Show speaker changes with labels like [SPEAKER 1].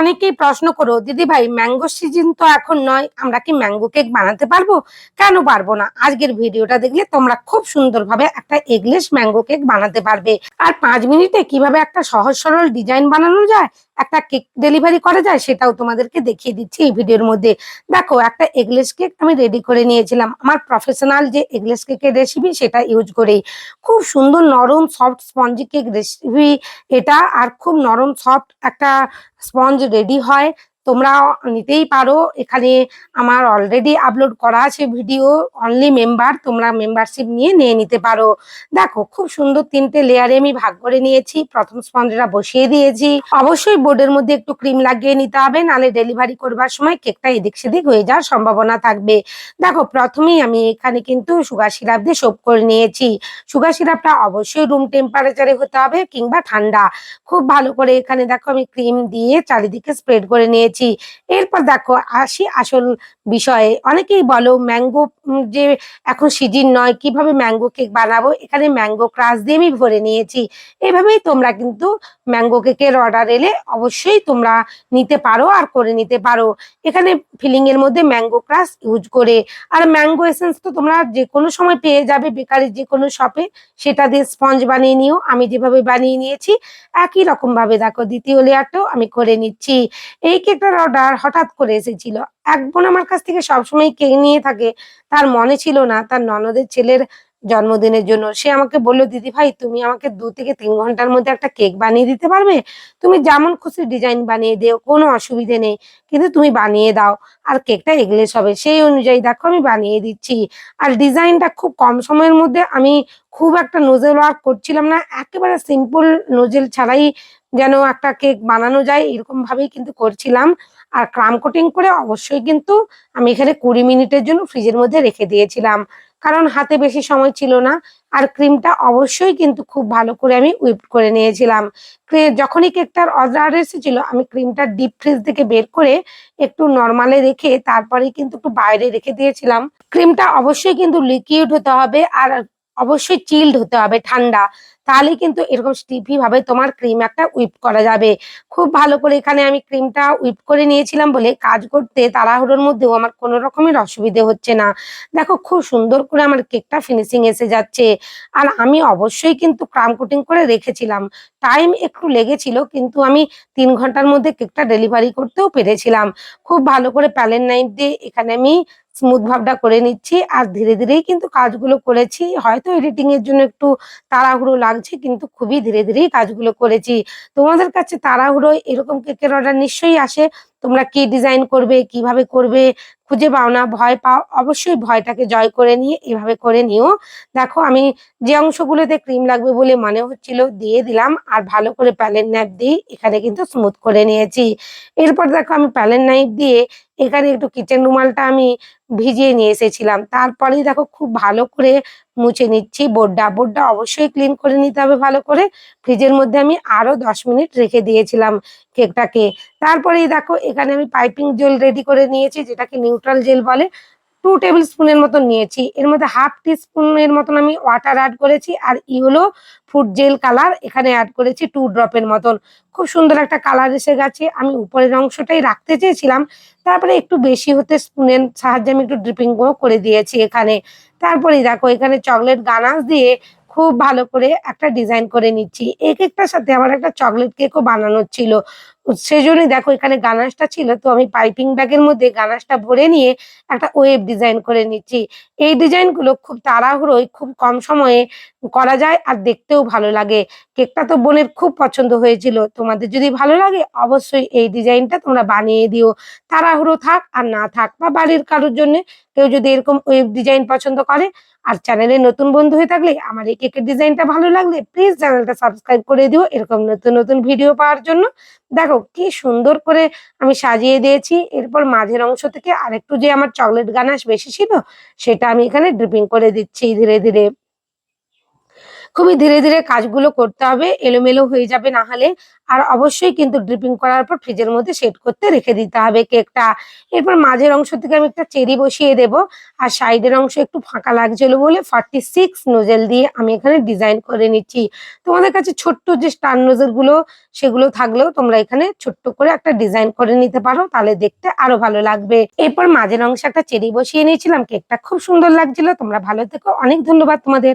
[SPEAKER 1] অনেকেই প্রশ্ন করো, দিদি ভাই ম্যাঙ্গো সিজন তো এখন নয়, আমরা কি ম্যাঙ্গো কেক বানাতে পারব? কেন পারব না? আজকের ভিডিওটা দেখলে তোমরা খুব সুন্দরভাবে একটা এগলেস ম্যাঙ্গো কেক বানাতে পারবে। আর পাঁচ মিনিটে কীভাবে একটা সহজ সরল ডিজাইন বানানো যায় একটা কেক ডেলিভারি করা যায় সেটাও তোমাদেরকে দেখিয়ে দিচ্ছি এই ভিডিওর মধ্যে। দেখো, একটা এগলেস কেক আমি রেডি করে নিয়েছিলাম। আমার প্রফেশনাল যে এগলেস কেকের রেসিপি সেটা ইউজ করেই। খুব সুন্দর নরম সফট স্পঞ্জি কেক রেসিপি এটা, আর খুব নরম সফট একটা স্পঞ্জ রেডি হয়। তোমরা নিতেই পারো। এখানে আমার অলরেডি আপলোড করা আছে ভিডিও অনলি মেম্বার তোমরা মেম্বারশিপ নিয়ে নিয়ে নিতে পারো। দেখো, খুব সুন্দর তিনটে লেয়ারে আমি ভাগ করে নিয়েছি। প্রথম স্পঞ্জটা বসিয়ে দিয়েছি। অবশ্যই বোর্ডের মধ্যে একটু ক্রিম লাগিয়ে নিতে হবে, নালে ডেলিভারি করবার সময় কেকটা এদিক সেদিক হয়ে যাওয়ার সম্ভাবনা থাকবে। দেখো, প্রথমেই আমি এখানে কিন্তু সুগার সিরাপ দিয়ে সোপ করে নিয়েছি। সুগার সিরাপটা অবশ্যই রুম টেম্পারেচারে হতে হবে কিংবা ঠান্ডা। খুব ভালো করে এখানে দেখো আমি ক্রিম দিয়ে চারিদিকে স্প্রেড করে নিয়েছি। এরপর দেখো আসি আসল বিষয়ে। অনেকেই বলো ম্যাঙ্গো যে এখন সিজন নয়, কীভাবে ম্যাঙ্গো কেক বানাবো? এখানে ম্যাঙ্গো ক্রাশ দিয়ে আমি ভরে নিয়েছি। এভাবেই তোমরা কিন্তু ম্যাঙ্গো কেকের অর্ডার এলে অবশ্যই তোমরা নিতে পারো আর করে নিতে পারো। এখানে ফিলিং এর মধ্যে ম্যাঙ্গো ক্রাশ ইউজ করে। আর ম্যাঙ্গো এসেন্স তো তোমরা যে কোনো সময় পেয়ে যাবে বেকারির যে কোনো শপে সেটা দিয়ে স্পঞ্জ বানিয়ে নিও। আমি যেভাবে বানিয়ে নিয়েছি, একই রকম ভাবে দেখো, দ্বিতীয় লেয়ারটাও আমি করে নিচ্ছি। এই কেকটার অর্ডার হঠাৎ করে এসেছিল। এক আমার কাছ থেকে সবসময় কেক নিয়ে থাকে তার মনে ছিল না। তার ননদের ছেলের জন্মদিনের জন্য। সে আমাকে বলল, দিদি ভাই, তুমি আমাকে দু থেকে তিন ঘণ্টার মধ্যে একটা কেক বানিয়ে দিতে পারবে? তুমি যেমন খুশি ডিজাইন বানিয়ে দিও, কোনো অসুবিধে নেই। কিন্তু তুমি বানিয়ে দাও। আর কেকটা এগলেস হবে। সেই অনুযায়ী দেখো, আমি বানিয়ে দিচ্ছি। আর ডিজাইনটা খুব কম সময়ের মধ্যে আমি খুব একটা নোজেল ওয়ার্ক করছিলাম না। একেবারে সিম্পল নোজেল ছাড়াই যেন একটা কেক বানানো যায় এরকম ভাবেই কিন্তু করছিলাম। আর ক্রাম কোটিং করে অবশ্যই কিন্তু আমি এখানে কুড়ি মিনিটের জন্য ফ্রিজের মধ্যে রেখে দিয়েছিলাম। কারণ হাতে বেশি সময় ছিল না। আর ক্রিমটা অবশ্যই কিন্তু খুব ভালো করে আমি উইপ করে নিয়েছিলাম। যখনই কেকটার অর্ডার এসেছিল, আমি ক্রিমটা ডিপ ফ্রিজ থেকে বের করে একটু নর্মালে রেখে তারপরে কিন্তু একটু বাইরে রেখে দিয়েছিলাম। ক্রিমটা অবশ্যই কিন্তু লিকুইড হতে হবে। আর অবশ্যই চিল্ড হতে হবে ঠান্ডা। তাহলে কিন্তু এরকম স্টিফি ভাবে তোমার ক্রিম একটা উইপ করা যাবে। খুব ভালো করে এখানে আমি ক্রিমটা উইপ করে নিয়েছিলাম বলে কাজ করতে তাড়াহুড়োর মধ্যেও আমার কোনো রকমের অসুবিধে হচ্ছে না। দেখো খুব সুন্দর করে আমার কেকটা ফিনিশিং এসে যাচ্ছে। আর আমি অবশ্যই কিন্তু ক্রাম কোটিং করে রেখেছিলাম। টাইম একটু লেগেছিল কিন্তু আমি তিন ঘণ্টার মধ্যে কেকটা ডেলিভারি করতেও পেরেছিলাম। খুব ভালো করে প্যালেন নাইট দিয়ে এখানে আমি স্মুথ ভাবটা করে নিচ্ছি আর ধীরে ধীরেই কিন্তু কাজগুলো করেছি। হয়তো এডিটিং এর জন্য একটু তাড়াহুড়ো লাগছে, কিন্তু খুবই ধীরে ধীরেই কাজগুলো করেছি। তোমাদের কাছে তাড়াহুড়ো এরকম কেকের অর্ডার নিশ্চয়ই আসে। তোমরা কি ডিজাইন করবে, কীভাবে করবে, খুঁজে পাও না, ভয় পাও, অবশ্যই ভয়টাকে জয় করে নিয়ে এভাবে করে নিও। দেখো, আমি যে অংশগুলোতে ক্রিম লাগবে বলে মনে হচ্ছিল দিয়ে দিলাম, আর ভালো করে প্যালেন নাইফ দিয়ে এখানে কিন্তু স্মুথ করে নিয়েছি। এরপর দেখো, আমি প্যালেন নাইফ দিয়ে এখানে একটু কিচেন রুমালটা আমি ভিজিয়ে নিয়ে এসেছিলাম। তারপরেই দেখো, খুব ভালো করে মুছে নিচ্ছি বোর্ডটা। বোর্ডটা অবশ্যই ক্লিন করে নিতে হবে ভালো করে। ফ্রিজের মধ্যে আমি আরও দশ মিনিট রেখে দিয়েছিলাম কেকটাকে তারপরেই দেখো এখানে আমি পাইপিং জেল রেডি করে নিয়েছি, যেটাকে নিউট্রাল জেল বলে। টু টেবিল স্পুনের মতন নিয়েছি। এর মধ্যে হাফ টি স্পুনের মতন আমি ওয়াটার অ্যাড করেছি, আর ইয়েলো ফুড জেল কালার এখানে অ্যাড করেছি টু ড্রপের মতন। খুব সুন্দর একটা কালার এসে গেছে। আমি উপরের অংশটাই রাখতে চেয়েছিলাম। তারপরে একটু বেশি হতে স্পুনের সাহায্যে আমি একটু ড্রিপিং করে দিয়েছি এখানে। তারপরেই দেখো, এখানে চকলেট গানাস দিয়ে খুব ভালো করে একটা ডিজাইন করে নিচ্ছি। এক একটার সাথে আমার একটা চকলেট কেকও বানানোর ছিল। সেজন্যই দেখো এখানে গানাশটা ছিল, তো আমি পাইপিং ব্যাগের মধ্যে গানাশটা ভরে নিয়ে একটা ওয়েব ডিজাইন করে নিচ্ছি। এই ডিজাইনগুলো খুব তাড়াহুড়োই খুব কম সময়ে করা যায় আর দেখতেও ভালো লাগে। কেকটা তো বোনের খুব পছন্দ হয়েছিল। তোমাদের যদি ভালো লাগে অবশ্যই এই ডিজাইনটা তোমরা বানিয়ে দিও। তাড়াহুড়ো থাক আর না থাক বা বাড়ির কারোর জন্য কেউ যদি এরকম ওয়েব ডিজাইন পছন্দ করে আর চ্যানেলে নতুন বন্ধু হয়ে থাকলে আমার এই কেকের ডিজাইনটা ভালো লাগলে প্লিজ চ্যানেলটা সাবস্ক্রাইব করে দিও এরকম নতুন নতুন ভিডিও পাওয়ার জন্য। দেখো কি সুন্দর করে আমি সাজিয়ে দিয়েছি। এরপর মাঝের অংশ থেকে আরেকটু যে আমার চকলেট গানাশ বেশি ছিল, সেটা আমি এখানে ড্রিপিং করে দিচ্ছি ধীরে ধীরে। খুবই ধীরে ধীরে কাজগুলো করতে হবে, এলোমেলো হয়ে যাবে না হলে। আর অবশ্যই কিন্তু ড্রিপিং করার পর ফ্রিজের মধ্যে সেট করতে রেখে দিতে হবে কেকটা এরপর মাঝের অংশ থেকে আমি একটা চেরি বসিয়ে দেব। আর সাইডের অংশ একটু ফাঁকা লাগছিল বলে ফর্টি সিক্স নোজেল দিয়ে আমি এখানে ডিজাইন করে নিচ্ছি। তোমাদের কাছে ছোট্ট যে স্টার নোজেলগুলো, সেগুলো থাকলেও তোমরা এখানে ছোট্ট করে একটা ডিজাইন করে নিতে পারো, তাহলে দেখতে আরও ভালো লাগবে। এরপর মাঝের অংশে একটা চেরি বসিয়ে নিয়েছিলাম কেকটা খুব সুন্দর লাগছিল। তোমরা ভালো থেকো। অনেক ধন্যবাদ তোমাদের।